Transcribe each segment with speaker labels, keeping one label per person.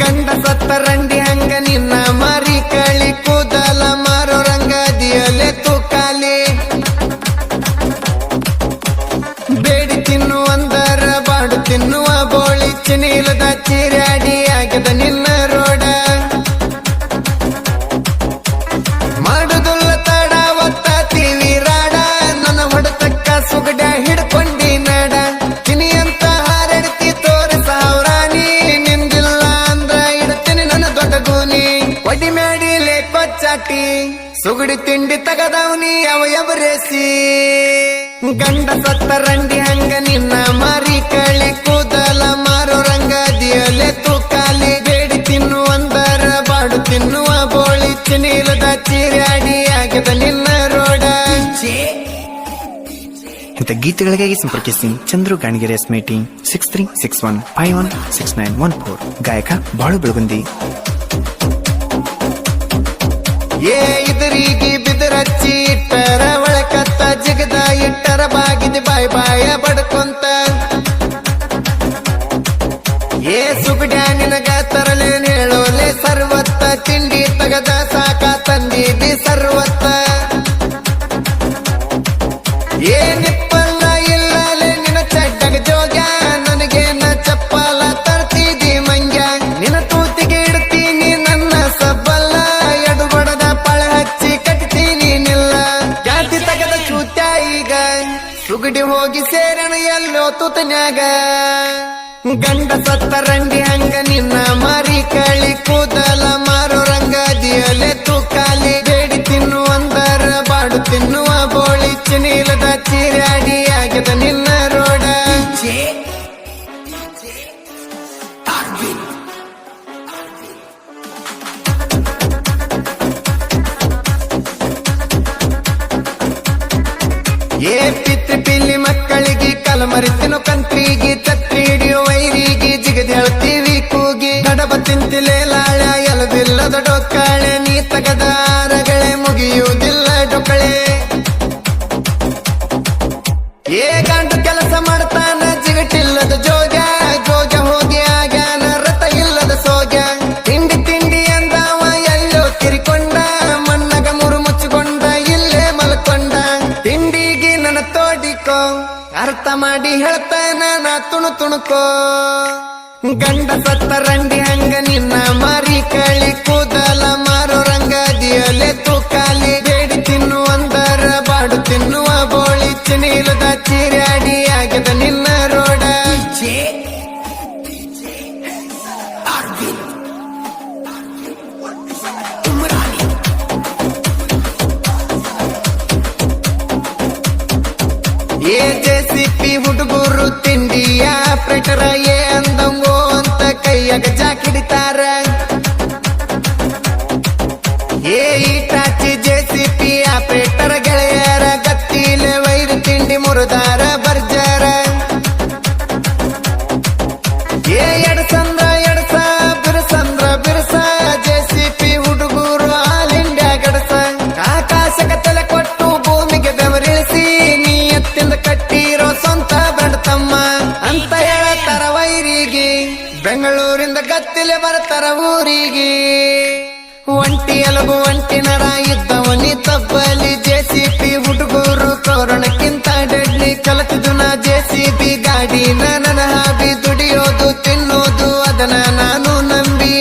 Speaker 1: ಗಂಡ ಸತ್ತ ರಂಡಿ ಹಂಗ ನಿನ್ನ ಮಾರಿ ಕಳಿ ಕೂದಲ ಮಾರೋ ರಂಗದಿಯಲೆ ತೂಕಾಲಿ ಬೇಡಿ ತಿನ್ನುವಂದರ ಬಾಡು ತಿನ್ನುವ ಬೋಳಿ, ಚಿನಿಲದ ಚಿರಾಡಿ ಸುಗುಡಿ ತಿಂಡಿ ತಗದವನಿ ಅವ ಎವರೇಸಿ ಗಂಡ ಸತ್ತ ರಂಡಿ ಹಂಗ ನಿನ್ನ ಮಾರಿ ಕಳಿ ಕೂದಲ ಮಾರೋ ರಂಗದಿಯಲೆ ತೂಕಾಲಿ. ಬೇಡಿ ತಿನ್ನುವಂದರ ಬಾಡು ತಿನ್ನುವ ಬೋಳಿ. ಚಿನಿಲದ ಚಿರಾಡಿ ಆಗದ ನಿನ್ನ ರೋಡ.
Speaker 2: ಇಂಥ ಗೀತೆಗಳಿಗಾಗಿ ಸಂಪರ್ಕಿಸಿ Chandru Ganigere ಎಸ್ಮೇಟಿ. Six three six one five one six nine one four ಗಾಯಕ ಬಾಳು ಬೆಳಗುಂದಿ.
Speaker 1: ये इधरी की ಗಂಡ ಸತ್ತ ರಂಗಿ ಹಂಗ ನಿನ್ನ ಮಾರಿ ಕಳಿ ಕೂದಲ ಮಾರು ರಂಗದಿಯಲೆ ತೂಕಾಲಿ ಬೇಡಿ ತಿನ್ನುವಂತರ ಬಾಡು ತಿನ್ನುವ ಬೋಳಿ ಚಿನಿಲದ ಚಿರಾಡಿ ಆಗದ ನಿನ್ನ ರೋಡ. ಏ ಪಿತ್ರಿ ಪಿಲ್ಲಿ ಮಕ್ಕಳಿಗೆ ಕಲಮರಿ ತಿಂತಿಲೆ ಲಾಳ ಎಲವಿಲ್ಲದ ಡೊಕ್ಕಳೆ, ನೀ ತಗದಾರಗಳೇ, ಮುಗಿಯುವುದಿಲ್ಲ ಡೊಕ್ಕಳೆ. ಗಂಟ ಕೆಲಸ ಮಾಡ್ತಾನ, ಜಿಗಟಿಲ್ಲದ ಜೋಗ ಜೋಗ ಹೋಗಿ ಆಗ್ಯಾನ, ರಥ ಇಲ್ಲದ ಸೋಗ. ತಿಂಡಿ ತಿಂಡಿ ಅಂದಾವ, ಎಲ್ಲೋ ತಿರಿಕೊಂಡ ಮಣ್ಣಗ ಮುರು ಮುಚ್ಚಿಕೊಂಡ, ಇಲ್ಲೇ ಮಲ್ಕೊಂಡ. ತಿಂಡಿಗೆ ನನ್ನ ತೋಡಿಕೋ, ಅರ್ಥ ಮಾಡಿ ಹೇಳ್ತಾನ, ನಾ ತುಣು ತುಣುಕೋ. ಗಂಡ ಸತ್ತ ರಂಡಿ ಹಂಗ ನಿನ್ನ ಮಾರಿ ಕಳಿ ಕೂದಲ ಮಾರೋ ರಂಗದಿಯಲೆ ತೂಕಾಲಿ ಬೇಡಿ ತಿನ್ನುವಂದರ ಬಾಡು ತಿನ್ನುವ ಬೋಳಿ. ಚಿನಿಲದ ಚಿರಾಡಿ ಆಗದ ನಿನ್ನ ರೋಡ. ಏ ಜೆಸಿಪಿ ಹುಡುಗರು ತಿಂಡಿಯ ಪ್ರೆಟರ ಏ ಅಂತ ಕೈಯಾಗ ಜಾಕಿಡಿತಾರ ಏ ಈಟಾಚಿ ಆ ಆಪರೇಟರ್ ಗೆಳೆಯರ ಗತ್ತಿಲೆ ವೈರು ತಿಂಡಿ ಮುರಿದಾರ ಬರ್ಜಾರ. ಜೆಸಿಬಿ ಗಾಡಿ ನನ್ನ ಹಾಬಿ ದುಡಿಯೋದು, ತಿನ್ನೋದು, ಅದನ್ನ ನಾನು ನಂಬಿ.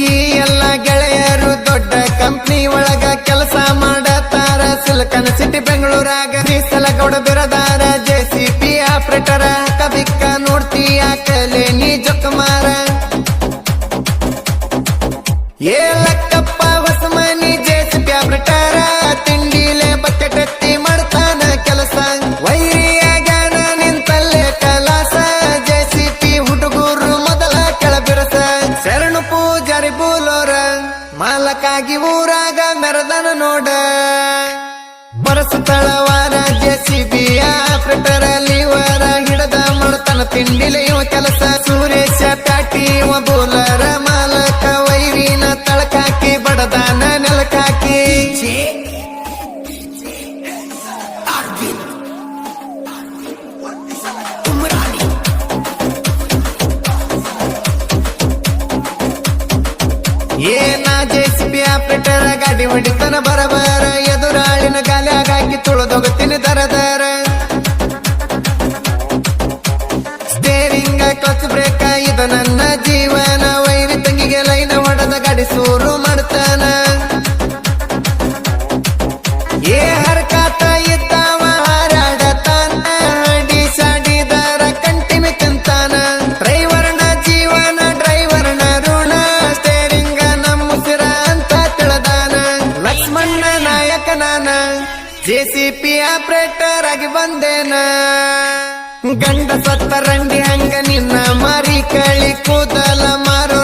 Speaker 1: ಈ ಎಲ್ಲ ಗೆಳೆಯರು ದೊಡ್ಡ ಕಂಪ್ನಿ ಒಳಗ ಕೆಲಸ ಮಾಡತಾರ. Silicon city ಬೆಂಗಳೂರಾಗ Meesalagowda Gowda Biradar. J C B operator ನೋಡ್ತೀಯ ಕಲೆ ಮಾರ. ಏ ಲಕ್ಕಪ್ಪ ಹೊಸ ಮನಿ ಜೆ ಸಿ ತಿಂಡಿಲೆ ಬಟ್ಟೆ ಕಟ್ಟಿ ಮಾಡ್ತಾನ ಕೆಲಸ. ವೈರಿಯಾಗ್ಯಾನ ನಿಂತಲ್ಲೇ ಕಲಾಸ. ಜೆ ಸಿ ಪಿ ಹುಡುಗರು ಮೊದಲ ಕೆಳಬಿರಸ. ಶರಣು ಪೂಜಾರಿ ಬೂಲೋರ ಮಾಲಕಾಗಿ ಊರಾಗ ಮೆರದನ ನೋಡ. ಬರಸ ತಳವಾರ ಜೆ ಸಿ ತಿಂಡಿಲೆಯೋ ಕೆಲಸ, ಸುರೇಶ ಪ್ಯಾಟಿ ಬೋಲರ ಮಾಲಕ, ವೈರಿನ ತಳಕಾಕಿ ಬಡದಾನ ನೆಲಕಾಕಿ ಏನ ಜೆಸಿಬಿ ಆಪರೇಟರ್ ಗಾಡಿ ಹೊಡಿತನ ಬರಬಾರ, ಎದುರಾಳಿನ ಗಾಲಿ ತುಳದೋಗ ತುಳಿದೋಗುತ್ತೀನಿ ತರದ ಗಾಡಿ ಸೂರು ಮಾಡ್ತಾನ. ಏ ಹರ್ಕಾತ ಇದ್ದಾವ ಹಾರಾಡತಾನ. ಡಿಸಾಡಿದರ ಕಂಟಿಮಿ ತಿಂತಾನ. ಡ್ರೈವರ್ನ ಜೀವನ, ಡ್ರೈವರ್ನ ಋಣ. ಸ್ಟೇರಿಂಗ ನಮ್ಮ ಉಸಿರ ಅಂತ ತಿಳದಾನ. ಲಕ್ಷ್ಮಣ್ಣ ನಾಯಕ ನಾನ ಜೆ ಸಿ ಪಿ ಆಪರೇಟರ್ ಆಗಿ ಬಂದೇನ. ಗಂಡ ಸತ್ತ ರಂಗಿ ಹಂಗ ನಿನ್ನ ಮಾರಿ ಕಳಿ ಕೂದಲ ಮಾರು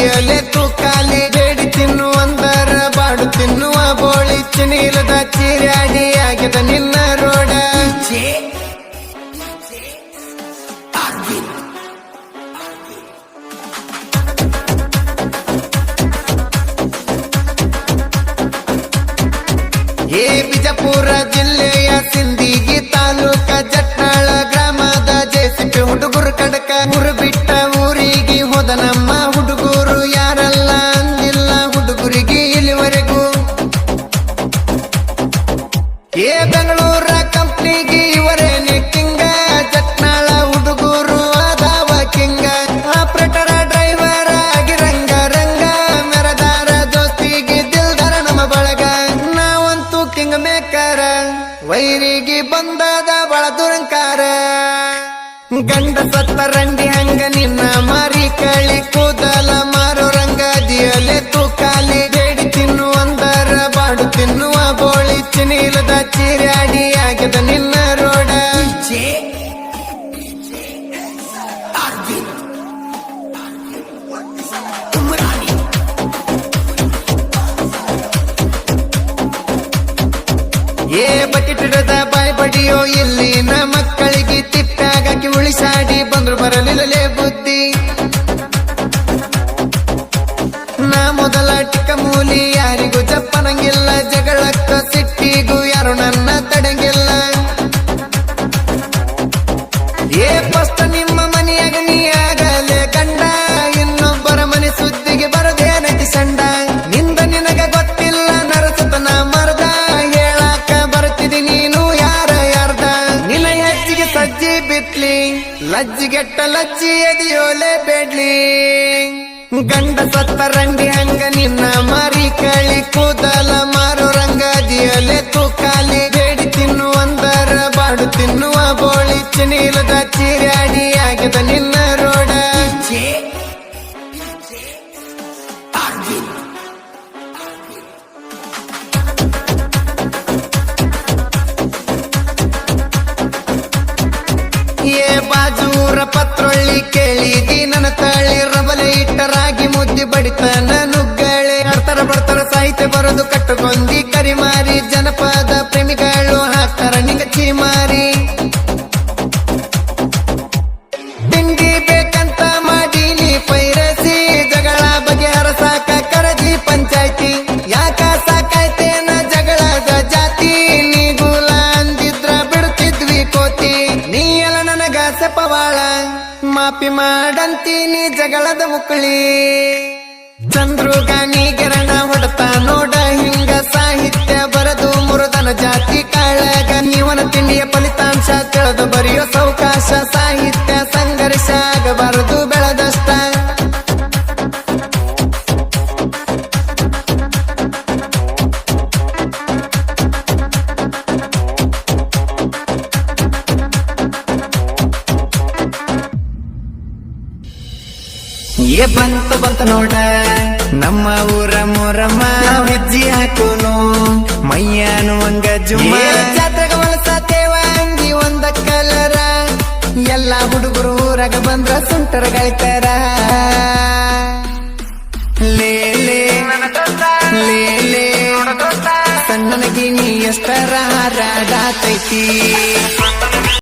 Speaker 1: ರಂಗ ದಿಯಲೆ ತೂಕಾಲಿ ಬೇಡಿ ತಿನ್ನು ಅಂದರ ಬಾಡು ತಿನ್ನುವ ಬೋಳಿ ಚಿನೀಲದ ಚೀರಾಡಿ ಆಗಿದೆ ನಿನ್ನ ರೋಡ ಏ ಬಿಜಾಪುರ ಜಿಲ್ಲೆಯ ಸಿಂದಿಗಿ ವೈರಿಗೆ ಬಂದದ ಬಳ ದುರಂಕಾರ ಗಂಡ ಸತ್ತ ರಂಡಿ ಹಂಗ ನಿನ್ನ ಮಾರಿ ಕಳಿ ಕೂದಲ ಮಾರೋ ರಂಗ ದಿಯಲೆ ತೂಕಾಲಿ ಬೇಡಿ ತಿನ್ನು ಅಂದರ ಬಾಡು ತಿನ್ನುವ ಬೋಳಿ ಚಿನಿಲದ ಚೀರಾಡಿ ಲಜ್ಜಿಗೆಟ್ಟ ಲಜ್ಜಿ ಎದಿಯೋಲೆ ಬೆಡ್ಲಿ. ಗಂಡ ಸತ್ತ ರಂಡಿ ಹಂಗ ನಿನ್ನ ಮರಿ ಕಳಿ ಕೂದಲ ಬಾಜೂರ ಪತ್ರೊಳ್ಳಿ ಕೇಳಿದಿ ನನ್ನ ತಾಳಿ ರಬಲೆ ಇಟ್ಟ ರಾಗಿ ಮುದ್ದಿ ಬಡಿತ ನುಗ್ಗಳೆ ಅರ್ತರ ಬರ್ತಾರ, ಸಾಹಿತ್ಯ ಬರೋದು ಕಟ್ಟುಕೊಂದಿ ಕರಿಮಾರಿ, ಜನಪದ ಪ್ರೇಮಿಗಳು ಹಾಕ್ತಾರ ನಿಂಗ ಚೀಮಾರಿ ಮಾಡಂತೀನಿ ಜಗಳದ ಮುಕ್ಕಳಿ ಚಂದ್ರುಗಾನಿ ಗಿರಣ ಹೊಡತ ನೋಡ ಹಿಂಗ ಸಾಹಿತ್ಯ ಬರದು ಮುರುದನ ಜಾತಿ ಕಾಳಗ ನೀವನ ತಿಂಡಿಯ ಫಲಿತಾಂಶ ತಿಳಿದು ಬರೆಯೋ ಸೌಕಾಶ ಸಾಹಿತ್ಯ ಸಂಘರ್ಷ ಆಗಬಾರದು ಬೆಳೆದಷ್ಟ. ಏ ಬಂತ ಬಂತ ನೋಡ ನಮ್ಮ ಊರ ಮೊರಮ್ಮ ನಾವ್ ಹೆಜ್ಜೆ ಹಾಕೋನು. ಮೈಯಾನು ಹಂಗ ಜುಮ್ಮ. ಜಾತ್ರೆಗ ಹೊಲಸಾತೇವ ಅಂಗಿ ಒಂದ ಕಲರ. ಎಲ್ಲ ಹುಡುಗರು ಊರಾಗ ಬಂದ್ರ ಸುಂಟರ ಗಳಿತಾರ. ಲೇ ಲೇ ಲೇ ಲೇ. ಸಣ್ಣನಗಿ ನೀ ಎಷ್ಟರ ಹಾರಾಡತೈತಿ.